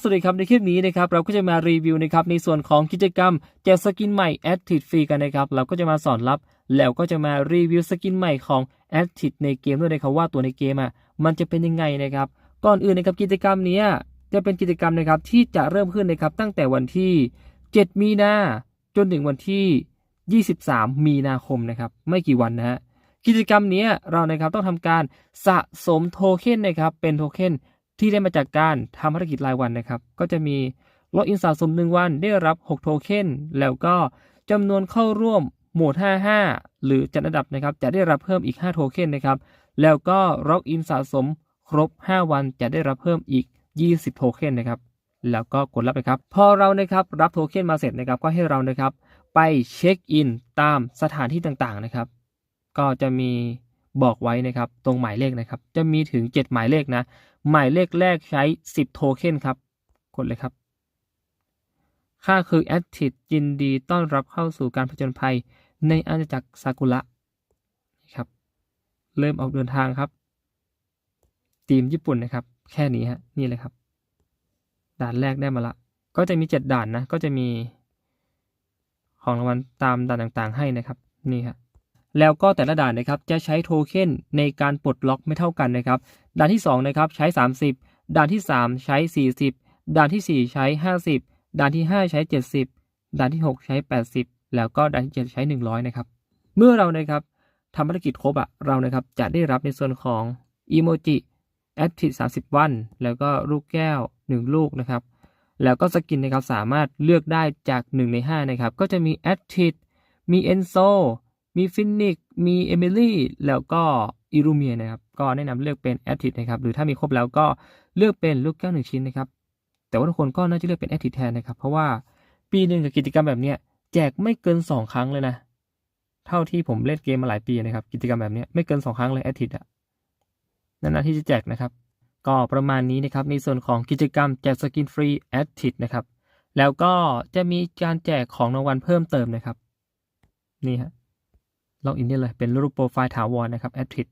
สวัสดีครับในคลิปนี้นะครับเราก็จะมารีวิวนะครับในส่วนของกิจกรรมแจกสกินใหม่ a d d i t ฟรีกันนะครับเราก็จะมาสอนรับ แล้วก็จะมารีวิวสกินใหม่ของ a d d i t ในเกมด้วยนะครับว่าตัวในเกมอะมันจะเป็นยังไงนะครับก่อนอื่นนะครับกิจกรรมนี้จะเป็นกิจกรรมนะครับที่จะเริ่มขึ้นนะครับตั้งแต่วันที่ 7 มีนาจนถึงวันที่ 23 มีนาคมนะครับไม่กี่วันนะฮะกิจกรรมนี้เรานะครับต้องทำการสะสมโทเค็นนะครับเป็นโทเค็น ที่ได้มาจากการทำภารกิจรายวันนะครับ ก็จะมีล็อกอินสะสม 1 วันได้รับ 6 โทเค็นแล้วก็จำนวนเข้าร่วมโหมด55 หรือจัดอันดับนะครับ จะได้รับเพิ่มอีก 5 โทเค็นนะครับ แล้วก็ล็อกอินสะสมครบ 5 วันจะได้รับเพิ่มอีก 20 โทเค็นนะครับ แล้วก็กดรับนะครับ พอเรานะครับรับโทเค็นมาเสร็จนะครับ ก็ให้เรานะครับ ไปเช็คอินตามสถานที่ต่างๆนะครับ ก็จะมี บอกไว้นะครับตรงหมายเลขนะครับ จะมีถึง 7 หมายเลขนะ หมายเลขแรกใช้ 10 โทเค็นครับ กดเลยครับ ค่าคือ a d d i t ยินดีต้อนรับเข้าสู่การผจญภัย ในอาณาจักรซากุระนะครับ เริ่มออกเดินทางครับทีมญี่ปุ่นนะครับ แค่นี้ฮะนี่เลยครับ ด่านแรกได้มาละ ก็จะมี 7 ด่านนะ ก็จะมี ของรางวัลตามด่านต่างๆ ให้นะครับ นี่ครับ แล้วก็แต่ละด่านนะครับจะใช้โทเค็นในการปลดล็อกไม่เท่ากันนะครับ ด่านที่2นะครับใช้ 30 ด่านที่ 3 ใช้ 40 ด่านที่ 4 ใช้ 50 ด่านที่ 5 ใช้ 70 ด่านที่ 6 ใช้ 80 แล้วก็ด่านที่ 7 ใช้ 100 นะครับ เมื่อเรานะครับทำภารกิจครบอะเรานะครับจะได้รับในส่วนของอีโมจิแอดทิ30วัน แล้วก็ลูกแก้ว 1 ลูกนะครับ แล้วก็สกินนะครับสามารถเลือกได้จาก 1 ใน 5 นะครับ ก็จะมีแอดทิมีเอนโซ มีฟินิกมีเอมิลี่แล้วก็อิรูเมียนะครับ ก็แนะนำเลือกเป็นแอดทินะครับ หรือถ้ามีครบแล้วก็เลือกเป็นลูกแก้วหนึ่งชิ้นนะครับ แต่ว่าทุกคนก็น่าจะเลือกเป็นแอดทิแทนนะครับ เพราะว่าปีหนึ่งกับกิจกรรมแบบเนี้ยแจกไม่เกิน 2 ครั้งเลยนะ เท่าที่ผมเล่นเกมมาหลายปีนะครับ กิจกรรมแบบเนี้ยไม่เกิน 2 ครั้งเลยแอดทิอะนานๆที่จะแจกนะครับ ก็ประมาณนี้นะครับ ในส่วนของกิจกรรมแจกสกินฟรีแอดทินะครับ แล้วก็จะมีการแจกของรางวัลเพิ่มเติมนะครับ นี่ฮะ ล็อกอินได้เลย เป็นรูปโปรไฟล์ถาวรนะครับ a d d i t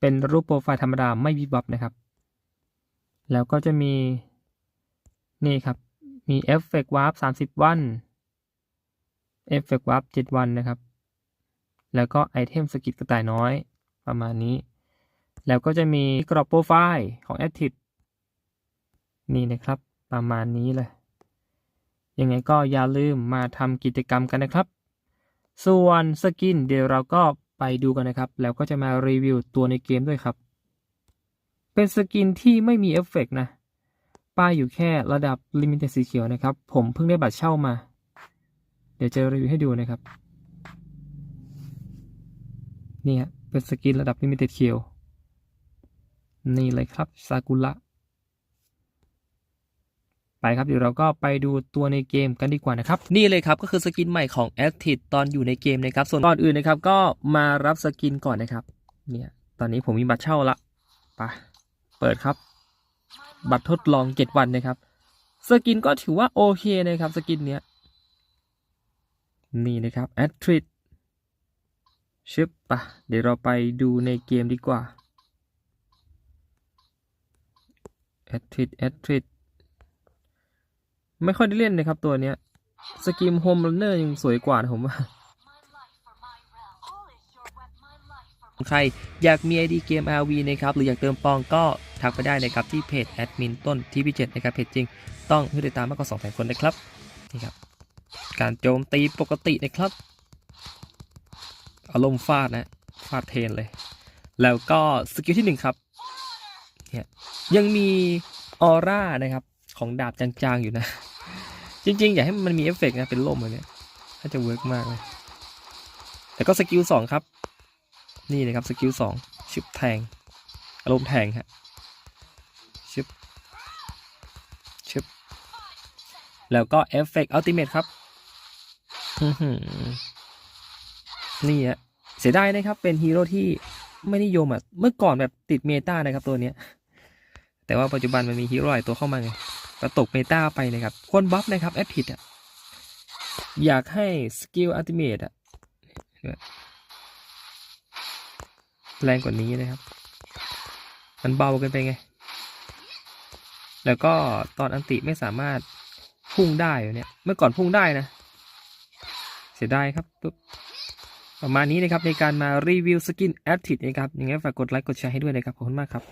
เป็นรูปโปรไฟล์ธรรมดาไม่วิบวับนะครับ แล้วก็จะมี นี่ครับ มีเอฟเฟกต์วาร์ป30 วันเอฟเฟกต์วาร์ป7วันนะครับ แล้วก็ไอเทมสกิดกระต่ายน้อยประมาณนี้ แล้วก็จะมีกรอบโปรไฟล์ของ a d d i t นี่นะครับ ประมาณนี้เลย ยังไงก็อย่าลืมมาทำกิจกรรมกันนะครับ ส่วนสกินเดี๋ยวเราก็ไปดูกันนะครับ แล้วก็จะมารีวิวตัวในเกมด้วยครับ เป็นสกินที่ไม่มีเอฟเฟกต์นะ ป้ายอยู่แค่ระดับลิมิเต็ดสีเขียวนะครับ ผมเพิ่งได้บัตรเช่ามา เดี๋ยวจะรีวิวให้ดูนะครับ นี่ฮะเป็นสกินระดับลิมิเต็ดเขียว นี่เลยครับซากุระ ไปครับเดี๋ยวเราก็ไปดูตัวในเกมกันดีกว่านะครับ นี่เลยครับก็คือสกินใหม่ของ a c t i v ตอนอยู่ในเกมนะครับ ส่วนก่อนอื่นนะครับก็มารับสกินก่อนนะครับ เนี่ย ตอนนี้ผมมีบัตรเช่าละไปเปิดครับ บัตรทดลอง 7 วันนะครับ สกินก็ถือว่าโอเคนะครับสกินเนี้ยนี่นะครับ a t r i t ชึบปะเดี๋ยวเราไปดูในเกมดีกว่า a t r i t a t r i t ไม่ค่อยได้เล่นนะครับตัวเนี้ยสกิมโฮมรันเนอร์ยังสวยกว่าผมว่าใครอยากมี ID เกม RV นะครับ หรืออยากเติมปองก็ทักไปได้นะครับ ที่เพจแอดมินต้นที่พิเจ็ดนะครับ เพจจริงต้องผู้ติดตามมากกว่า2 0 0 0 0คนนะครับ นี่ครับ การโจมตีปกตินะครับ อารมณ์ฟาดนะฟาดเทนเลย แล้วก็สกิลที่ 1 ครับเนี่ยยังมีออร่านะครับ ของดาบจางๆอยู่นะ จริงๆ อยากให้มันมีเอฟเฟกต์นะเป็นล่มเลยเนี่ยน่าจะเวิร์กมากเลยแล้วก็สกิลสองครับ นี่นะครับสกิลสองชึบแทง อารมณ์แทงฮะชึบชึบแล้วก็เอฟเฟกต์อัลติเมทครับนี่ฮะเสียดายนะครับ เป็นฮีโร่ที่ไม่นิยมอะ เมื่อก่อนแบบติดเมตานะครับตัวเนี้ย แต่ว่าปัจจุบันมันมีฮีโร่หลายตัวเข้ามาไง ก็ตกเมตาไปนะครับควรบัฟนะครับแอดผิดอะอยากให้สกิลอัลติเมทอะแรงกว่านี้นะครับ มันเบาเกินไปไง แล้วก็ตอนอันติไม่สามารถพุ่งได้อยู่เนี่ย เมื่อก่อนพุ่งได้นะ เสียดายครับปุ๊บประมาณนี้นะครับในการมารีวิวสกินแอดทิดนะครับยังไงฝากกดไลค์กดแชร์ให้ด้วยนะครับ ขอบคุณมากครับ